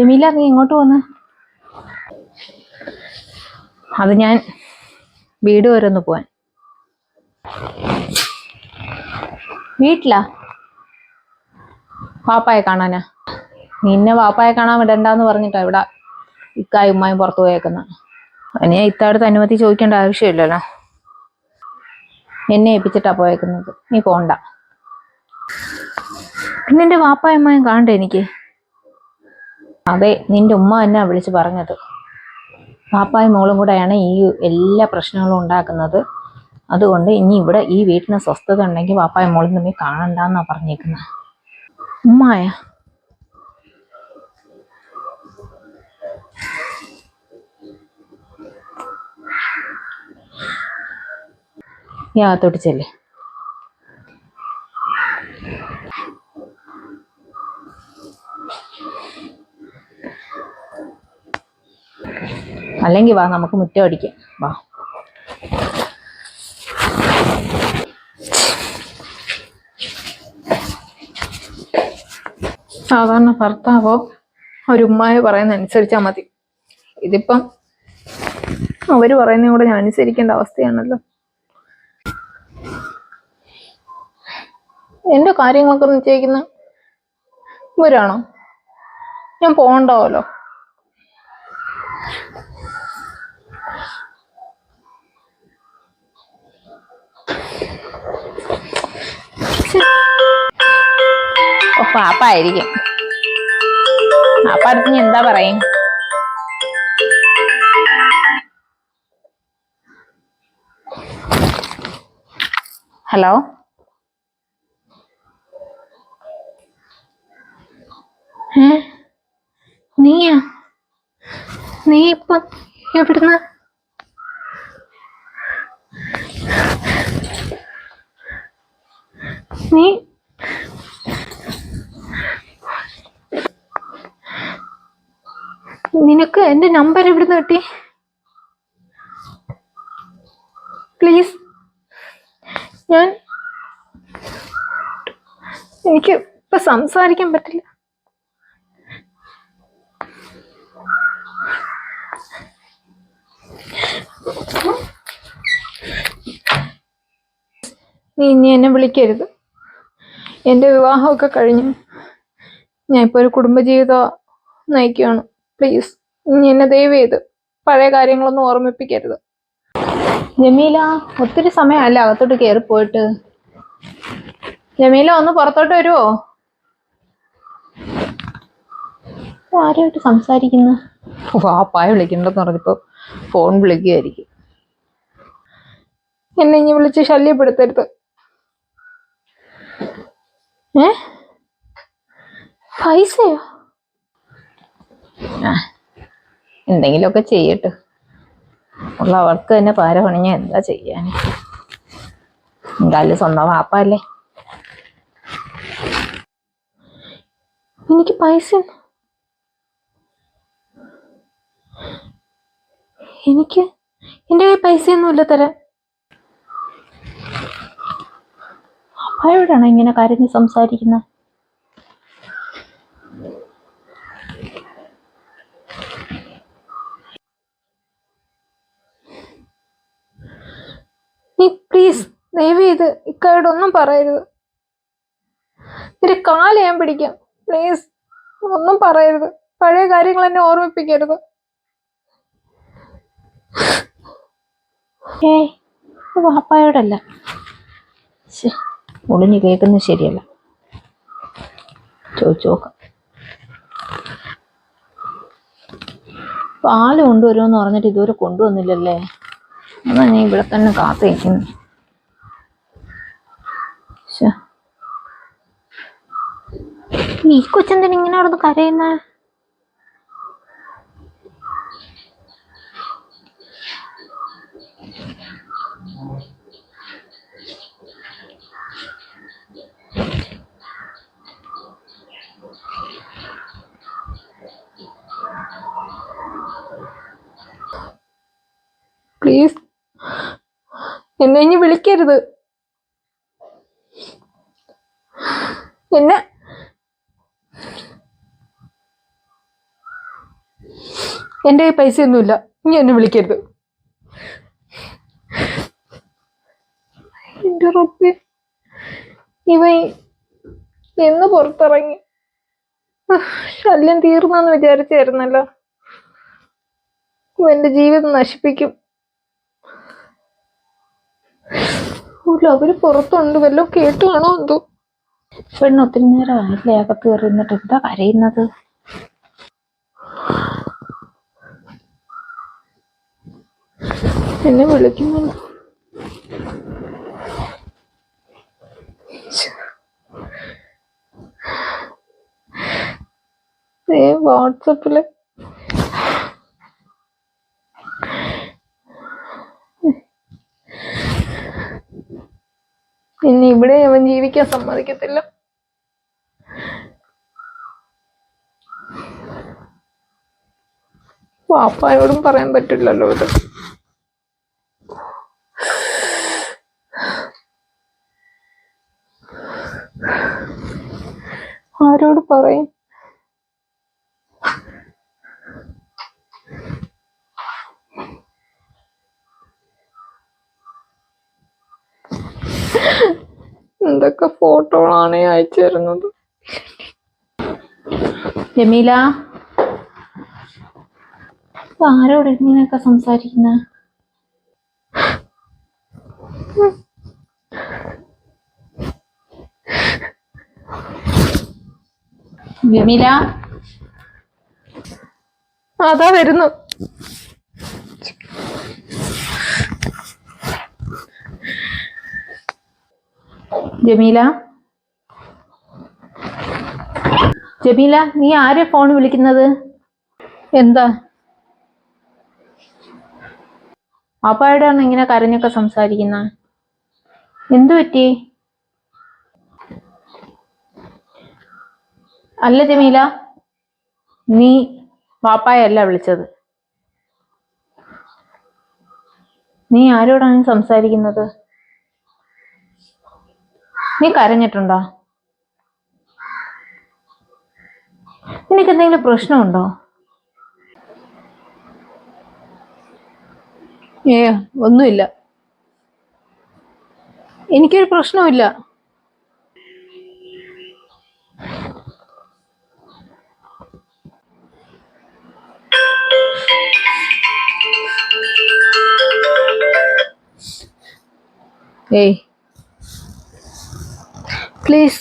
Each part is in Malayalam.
ജമീല നീ എങ്ങോട്ട് പോന്ന്? അത് ഞാൻ വീട് വരെ ഒന്ന് പോവാൻ. വീട്ടിലാ? വാപ്പായെ കാണാനാ? നിന്നെ വാപ്പായെ കാണാൻ വിടണ്ടെന്ന് പറഞ്ഞിട്ടാ ഇവിടെ ഇക്കായും ഉമ്മായും പുറത്തു പോയേക്കുന്ന. അനിയ ഇത്തടുത്ത് അനുമതി ചോദിക്കേണ്ട ആവശ്യമില്ലല്ലോ. എന്നെ ഏൽപ്പിച്ചിട്ടാ പോയേക്കുന്നത്. നീ പോണ്ട. പിന്നെ വാപ്പായും ഉമ്മായും കാണണ്ടേ എനിക്ക്? അതെ നിന്റെ ഉമ്മ എന്നാ വിളിച്ച് പറഞ്ഞത്. പാപ്പായും മോളും കൂടെയാണ് ഈ എല്ലാ പ്രശ്നങ്ങളും ഉണ്ടാക്കുന്നത്. അതുകൊണ്ട് ഇനി ഇവിടെ ഈ വീട്ടിന് സ്വസ്ഥത ഉണ്ടെങ്കിൽ പാപ്പായും മോളും തമ്മിൽ കാണണ്ടെന്നാ പറഞ്ഞേക്കുന്നത് ഉമ്മായ? ഈ അകത്തോട്ട് ചെല്ലേ. അല്ലെങ്കിൽ വാ നമുക്ക് മുറ്റം അടിക്കാം. വാ. സാധാരണ ഭർത്താവോ ഒരു ഉമ്മായ പറയുന്ന അനുസരിച്ചാൽ മതി. ഇതിപ്പം അവർ പറയുന്ന കൂടെ ഞാൻ അനുസരിക്കേണ്ട അവസ്ഥയാണല്ലോ. എന്റെ കാര്യങ്ങളൊക്കെ നിശ്ചയിക്കുന്ന ഇവരാണോ? ഞാൻ പോകണ്ടാവല്ലോ ഓ പാപ്പായിരിക്കും പാപ്പ അടുത്ത് എന്താ പറയും? ഹലോ? നീയാ? നീ ഇപ്പൊ എവിടുന്ന? നീ നിനക്ക് എന്റെ നമ്പർ എവിടുന്ന് കിട്ടി? പ്ലീസ് ഞാൻ എനിക്ക് ഇപ്പൊ സംസാരിക്കാൻ പറ്റില്ല. നീ ഇനി എന്നെ വിളിക്കരുത്. എന്റെ വിവാഹമൊക്കെ കഴിഞ്ഞു. ഞാൻ ഇപ്പോൾ ഒരു കുടുംബജീവിതം നയിക്കുകയാണ്. പ്ലീസ് ഇനി എന്നെ ദയവ് ചെയ്ത് പഴയ കാര്യങ്ങളൊന്നും ഓർമ്മിപ്പിക്കരുത്. ജമീല ഒത്തിരി സമയമല്ല അകത്തോട്ട് കയറി പോയിട്ട്? ജമീല ഒന്ന് പുറത്തോട്ട് വരുമോ ആരുമായിട്ട് സംസാരിക്കുന്നു? വാപ്പായ വിളിക്കണ്ടെന്ന് പറഞ്ഞപ്പോ ഫോൺ വിളിക്കുകയായിരിക്കും എന്നെ ഇനി വിളിച്ച് ശല്യപ്പെടുത്തരുത്. ഏ? പൈസയോ? എന്തെങ്കിലുമൊക്കെ ചെയ്യട്ടെ. ഉള്ള അവർക്ക് തന്നെ പാര പണിഞ്ഞ എന്താ ചെയ്യാൻ എന്തായാലും സ്വന്തം വാപ്പല്ലേ? എനിക്ക് പൈസ എനിക്ക് എന്റെ കയ്യിൽ പൈസയൊന്നുമില്ല തരാൻ. അപ്പായോടാണോ ഇങ്ങനെ കരഞ്ഞ് സംസാരിക്കുന്നത് നീ പ്ലീസ് ദയവ് ചെയ്ത് ഇക്കായോട് ഒന്നും പറയരുത്. എന്റെ കാൽ ഞാൻ പിടിക്കാം. പ്ലീസ് ഒന്നും പറയരുത്. പഴയ കാര്യങ്ങൾ എന്നെ ഓർമ്മിപ്പിക്കരുത്. വാപ്പായോടല്ല. ഒളിഞ്ഞു കേൾക്കുന്നത് ശരിയല്ല. ചോദിച്ചു നോക്കാം. പാൽ കൊണ്ടുവരുമെന്ന് പറഞ്ഞിട്ട് ഇതുവരെ കൊണ്ടുവന്നില്ലല്ലേ? എന്നാ ഞാൻ ഇവിടെ തന്നെ കാത്തിരിക്കുന്നു. ഈ കൊച്ചെന്തിന് ഇങ്ങനെ അവിടെ കരയുന്ന? പ്ലീസ്. എന്നെ ഇനി വിളിക്കരുത്. എന്റെ കയ്യിൽ പൈസയൊന്നുമില്ല. ഇനി എന്നെ വിളിക്കരുത്. എന്റെ റബ്ബേ. ഇവൻ എന്ന് പുറത്തിറങ്ങി. ശല്യം തീർന്നെന്ന് വിചാരിച്ചായിരുന്നല്ലോ. എന്റെ ജീവിതം നശിപ്പിക്കും. അവർ പുറത്തുണ്ടല്ലോ കേട്ട് കാണോ എന്തോ? പെണ്ണൊത്തിരി നേരം ആയില്ലേ? അകത്ത് കയറി എന്താ കരയുന്നത്? എന്നെ വിളിക്കുന്നുണ്ട് വാട്സപ്പിൽ ഇനി ഇവിടെ അവൻ ജീവിക്കാൻ സമ്മതിക്കത്തില്ല. വാപ്പായോടും പറയാൻ പറ്റില്ലല്ലോ ഇത് ആരോട് പറയും. എന്തൊക്കെ ഫോട്ടോകളാണ് അയച്ചു തരുന്നത്? ജമീല ആരോട് ഇങ്ങനെയൊക്കെ സംസാരിക്കുന്ന? ജമീല അതാ വരുന്നു. ജമീല. ജമീല നീ ആരെ ഫോൺ വിളിക്കുന്നത്? എന്താ? അപ്പായോടാണ് ഇങ്ങനെ കരഞ്ഞൊക്കെ സംസാരിക്കുന്ന. എന്തു പറ്റി? അല്ല ജമീല നീ വാപ്പായല്ല വിളിച്ചത്. നീ ആരോടാണ് സംസാരിക്കുന്നത്? നീ കരഞ്ഞിട്ടുണ്ടോ? നിനക്ക് എന്തെങ്കിലും പ്രശ്നമുണ്ടോ? ഏ ഒന്നുമില്ല. എനിക്കൊരു പ്രശ്നവുമില്ല. ഏയ്. പ്ലീസ്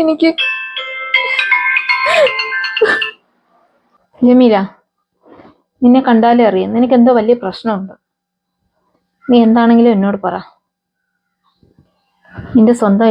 എനിക്ക് ജമീല നിന്നെ കണ്ടാലേ അറിയാം നിനക്ക് എന്തോ വലിയ പ്രശ്നമുണ്ട്. നീ എന്താണെങ്കിലും എന്നോട് പറ. നിന്റെ സ്വന്തം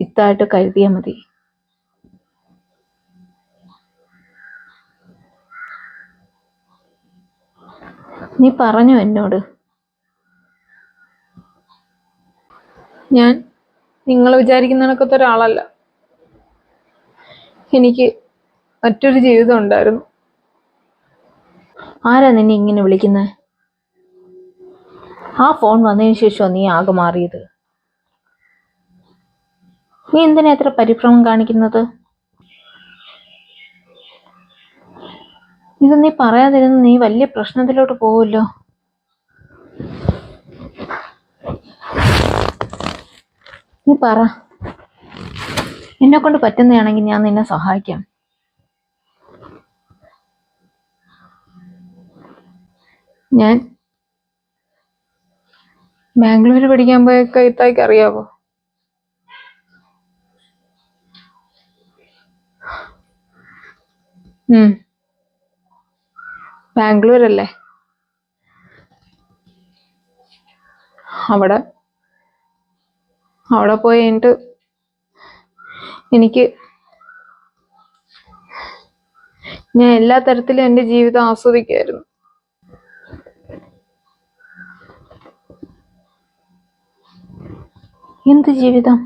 ഇത്തായിട്ട് കരുതിയാൽ മതി. നീ പറഞ്ഞു എന്നോട്. ഞാൻ നിങ്ങൾ വിചാരിക്കുന്ന കണക്കത്തെ ഒരാളല്ല. എനിക്ക് മറ്റൊരു ജീവിതം ഉണ്ടായിരുന്നു. ആരാ നിന്നെ ഇങ്ങനെ വിളിക്കുന്നത് ആ ഫോൺ വന്നതിന് ശേഷം നീ ആകെ മാറിയത്. നീ എന്തിനാ എത്ര പരിഭ്രമം കാണിക്കുന്നത്? ഇത് നീ പറയാതിരുന്ന് നീ വലിയ പ്രശ്നത്തിലോട്ട് പോവുമല്ലോ. നീ പറ. എന്നെ കൊണ്ട് പറ്റുന്നതാണെങ്കിൽ ഞാൻ നിന്നെ സഹായിക്കാം. ഞാൻ ബാംഗ്ലൂർ പഠിക്കാൻ പോയ കൈത്തായ്ക്ക് അറിയാവോ? ബാംഗ്ലൂർ അല്ലേ അവിടെ. അവിടെ പോയി കഴിഞ്ഞിട്ട് എനിക്ക് ഞാൻ എല്ലാ തരത്തിലും എന്റെ ജീവിതം ആസ്വദിക്കുമായിരുന്നു എന്ത് ജീവിതം?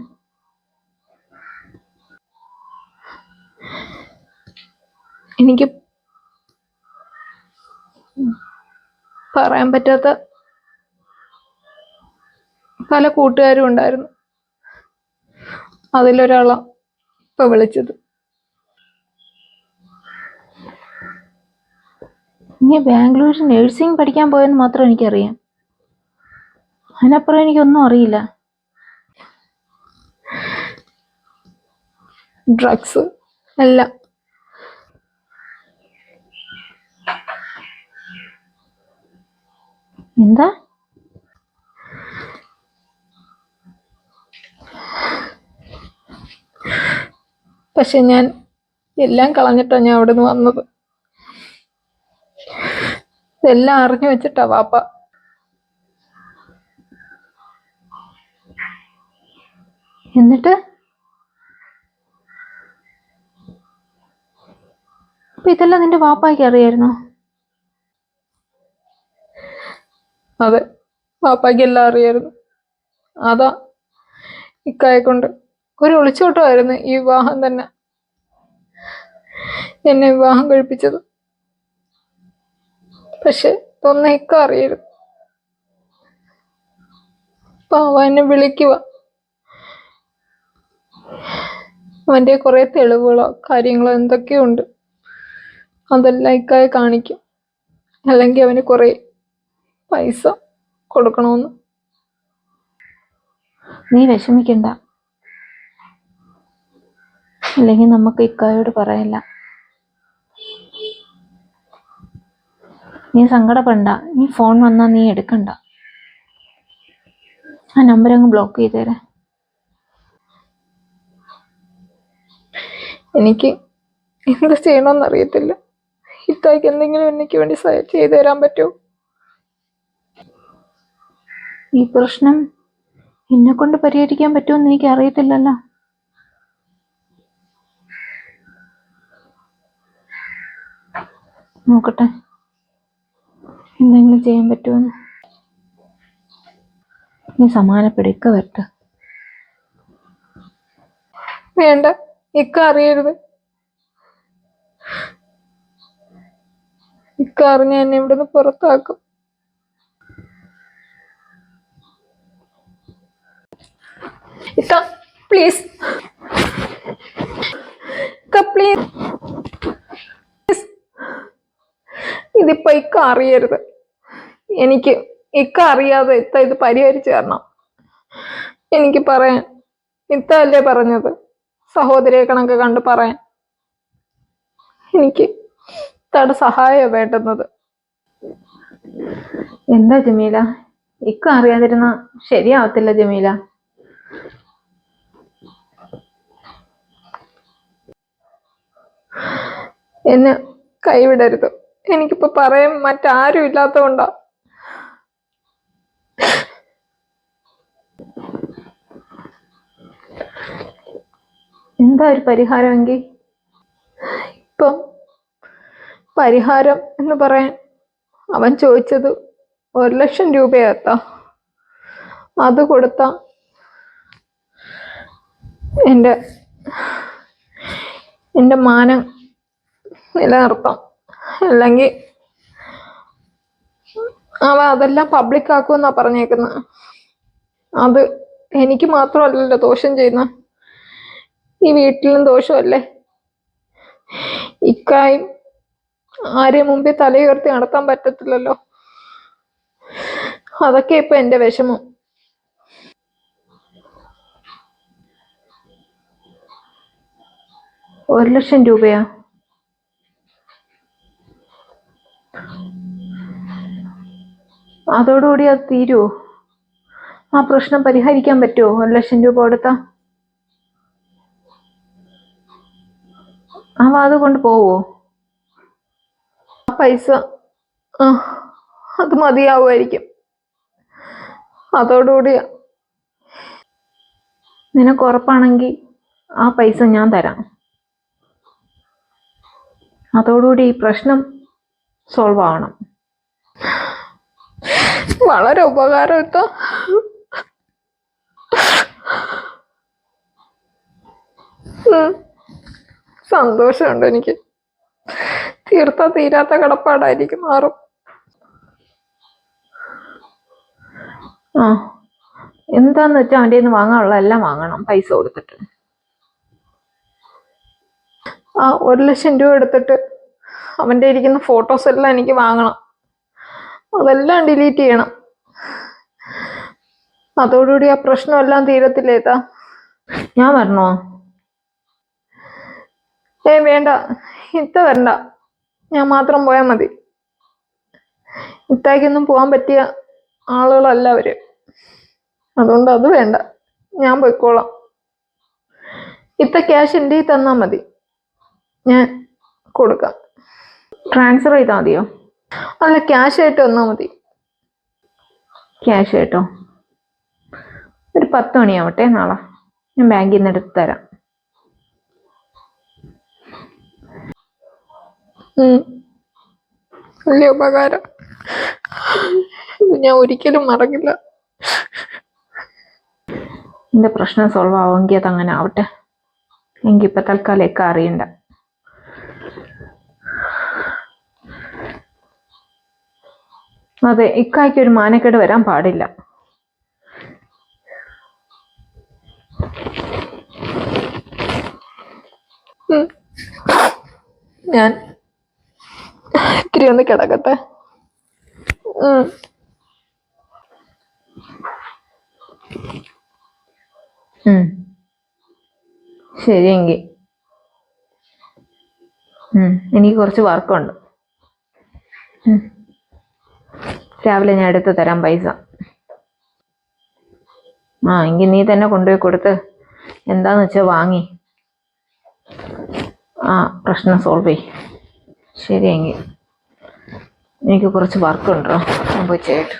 എനിക്ക് പറയാൻ പറ്റാത്ത പല കൂട്ടുകാരും ഉണ്ടായിരുന്നു. അതിലൊരാളാ ഇപ്പൊ വിളിച്ചത്. നീ ബാംഗ്ലൂരിൽ നഴ്സിംഗ് പഠിക്കാൻ പോയെന്ന് മാത്രം എനിക്കറിയാം. അതിനപ്പുറം എനിക്കൊന്നും അറിയില്ല. ഡ്രഗ്സ് എല്ലാം. എന്താ? പക്ഷെ ഞാൻ എല്ലാം കളഞ്ഞിട്ടാണ് ഞാൻ അവിടെ നിന്ന് വന്നത്. ഇതെല്ലാം അറിഞ്ഞു വെച്ചിട്ടാ വാപ്പ. എന്നിട്ട്? അപ്പൊ ഇതെല്ലാം നിന്റെ വാപ്പായ്ക്ക് അറിയായിരുന്നോ? അതെ. വാപ്പാക്ക് എല്ലാം അറിയായിരുന്നു. അതാ ഇക്കായെ കൊണ്ട്. ഒരു ഒളിച്ചോട്ടമായിരുന്നു ഈ വിവാഹം തന്നെ. എന്നെ വിവാഹം കഴിപ്പിച്ചത്. പക്ഷെ ഇതൊന്നും ഇക്ക അറിയരുത്. പാവ എന്നെ വിളിക്കുക. അവന്റെ കുറെ തെളിവുകളോ കാര്യങ്ങളോ എന്തൊക്കെയോ ഉണ്ട്. അതെല്ലാം ഇക്കായെ കാണിക്കും. അല്ലെങ്കിൽ അവന് കുറെ പൈസ കൊടുക്കണമെന്ന് നീ വിഷമിക്കണ്ട. അല്ലെങ്കിൽ നമുക്ക് ഇക്കായോട് പറയില്ല. നീ സങ്കടപ്പെടണ്ട. നീ ഫോൺ വന്നാൽ നീ എടുക്കണ്ട. ആ നമ്പർ അങ്ങ് ബ്ലോക്ക് ചെയ്തേരെ എനിക്ക് എന്ത് ചെയ്യണമെന്നറിയത്തില്ല ഇത്തായിക്ക് എന്തെങ്കിലും എനിക്ക് വേണ്ടി ചെയ്തു തരാൻ പറ്റുമോ? ഈ പ്രശ്നം എന്നെ കൊണ്ട് പരിഹരിക്കാൻ പറ്റുമെന്ന് എനിക്ക് അറിയത്തില്ലല്ലോ നോക്കട്ടെ. എന്തെങ്കിലും ചെയ്യാൻ പറ്റുമെന്ന്. നീ സമാനപ്പെടുക്ക വരട്ടെ. വേണ്ട. ഇക്ക അറിയരുത്. ഇക്ക അറിഞ്ഞ എന്നെ ഇവിടുന്ന് പുറത്താക്കും ഇക്ക പ്ലീസ് പ്ലീസ് ഇതിപ്പോ ഇക്ക അറിയരുത് എനിക്ക് ഇക്ക അറിയാതെ ഇത്ത ഇത് പരിഹരിച്ചു തരണം. എനിക്ക് പറയാൻ ഇത്ത അല്ലേ പറഞ്ഞത്? സഹോദരിയെ കണക്ക് കണ്ട് പറയാൻ. എനിക്ക് ഇത്തയുടെ സഹായം വേണ്ടുന്നത്. എന്താ ജമീല? ഇക്ക അറിയാതിരുന്ന ശരിയാവത്തില്ല ജമീല. എന്നെ കൈവിടരുത്. എനിക്കിപ്പോ പറയാൻ മറ്റാരും ഇല്ലാത്തതുകൊണ്ടാ. എന്താ ഒരു പരിഹാരമെങ്കിൽ ഇപ്പം പരിഹാരം എന്ന് പറയാൻ അവൻ ചോദിച്ചത് ഒരു ലക്ഷം രൂപയാത്ത. അത് കൊടുത്ത എന്റെ എന്റെ മാനം നിലനിർത്താം. അല്ലെങ്കിൽ അവ അതെല്ലാം പബ്ലിക് ആക്കുമെന്നാണ് പറഞ്ഞേക്കുന്നത് അത് എനിക്ക് മാത്രമല്ലല്ലോ ദോഷം ചെയ്യുന്ന. ഈ വീട്ടിലും ദോഷമല്ലേ? ഇക്കായും ആരെയും മുമ്പേ തലയുയർത്തി നടത്താൻ പറ്റത്തില്ലല്ലോ. അതൊക്കെ ഇപ്പൊ എന്റെ വിഷമം. ഒരു ലക്ഷം രൂപയാ? അതോടുകൂടി അത് തീരുവോ ആ പ്രശ്നം പരിഹരിക്കാൻ പറ്റുമോ ഒരു ലക്ഷം രൂപ കൊടുത്താ? അവ അത് കൊണ്ട് പോവോ? ആ പൈസ അത് മതിയാവുമായിരിക്കും. അതോടുകൂടി നിനക്ക് ഉറപ്പാണെങ്കിൽ ആ പൈസ ഞാൻ തരാം. അതോടുകൂടി ഈ പ്രശ്നം സോൾവ് ആവണം. വളരെ ഉപകാരം എത്തോ സന്തോഷമുണ്ട് എനിക്ക്. തീർത്ത തീരാത്ത കടപ്പാടായിരിക്കും മാറും ആ. എന്താന്ന് വെച്ചാൽ അവന്റെ നിന്ന് വാങ്ങാനുള്ള എല്ലാം വാങ്ങണം. പൈസ കൊടുത്തിട്ട്. ആ ഒരു ലക്ഷം രൂപ എടുത്തിട്ട് അവന്റെ ഇരിക്കുന്ന ഫോട്ടോസ് എല്ലാം എനിക്ക് വാങ്ങണം. അതെല്ലാം ഡിലീറ്റ് ചെയ്യണം. അതോടുകൂടി ആ പ്രശ്നമെല്ലാം തീരത്തില്ലേതാ ഞാൻ വരണോ? ഏ വേണ്ട. ഇത്ത വരണ്ട. ഞാൻ മാത്രം പോയാൽ മതി. ഇത്തായിക്കൊന്നും പോകാൻ പറ്റിയ ആളുകളല്ല അവർ. അതുകൊണ്ട് അത് വേണ്ട. ഞാൻ പോയിക്കോളാം. ഇത്ത ക്യാഷ് എന്റെ തന്നാൽ മതി. ഞാൻ കൊടുക്കാം. ട്രാൻസ്ഫർ ചെയ്താൽ മതിയോ? അല്ല ക്യാഷ് ആയിട്ട് വന്നാൽ മതി. ക്യാഷ് ആയിട്ടോ? ഒരു പത്ത് മണിയാവട്ടെ നാളെ. ഞാൻ ബാങ്കിൽ നിന്ന് എടുത്ത് തരാം. വലിയ ഉപകാരം. ഞാൻ ഒരിക്കലും മറക്കില്ല. എന്റെ പ്രശ്നം സോൾവ് ആവുമെങ്കിൽ അത് അങ്ങനെ ആവട്ടെ. എനിക്ക് ഇപ്പൊ തൽക്കാലം ഒക്കെ അറിയണ്ട. അതെ ഇക്കായ്ക്ക് ഒരു മാനക്കേട് വരാൻ പാടില്ല. ഞാൻ ഇത്തിരി ഒന്ന് കിടക്കട്ടെ. ശരിയെങ്കിൽ എനിക്ക് കുറച്ച് വർക്കുണ്ട് ഉം. രാവിലെ ഞാൻ എടുത്ത് തരാം പൈസ. ആ എങ്കിൽ നീ തന്നെ കൊണ്ടുപോയി കൊടുത്ത് എന്താന്ന് വെച്ചാൽ വാങ്ങി. ആ പ്രശ്നം സോൾവ് ചെയ് ശരിയെങ്കിൽ എനിക്ക് കുറച്ച് വർക്കുണ്ടോ ഞാൻ പോയി ചെയ്യട്ടെ.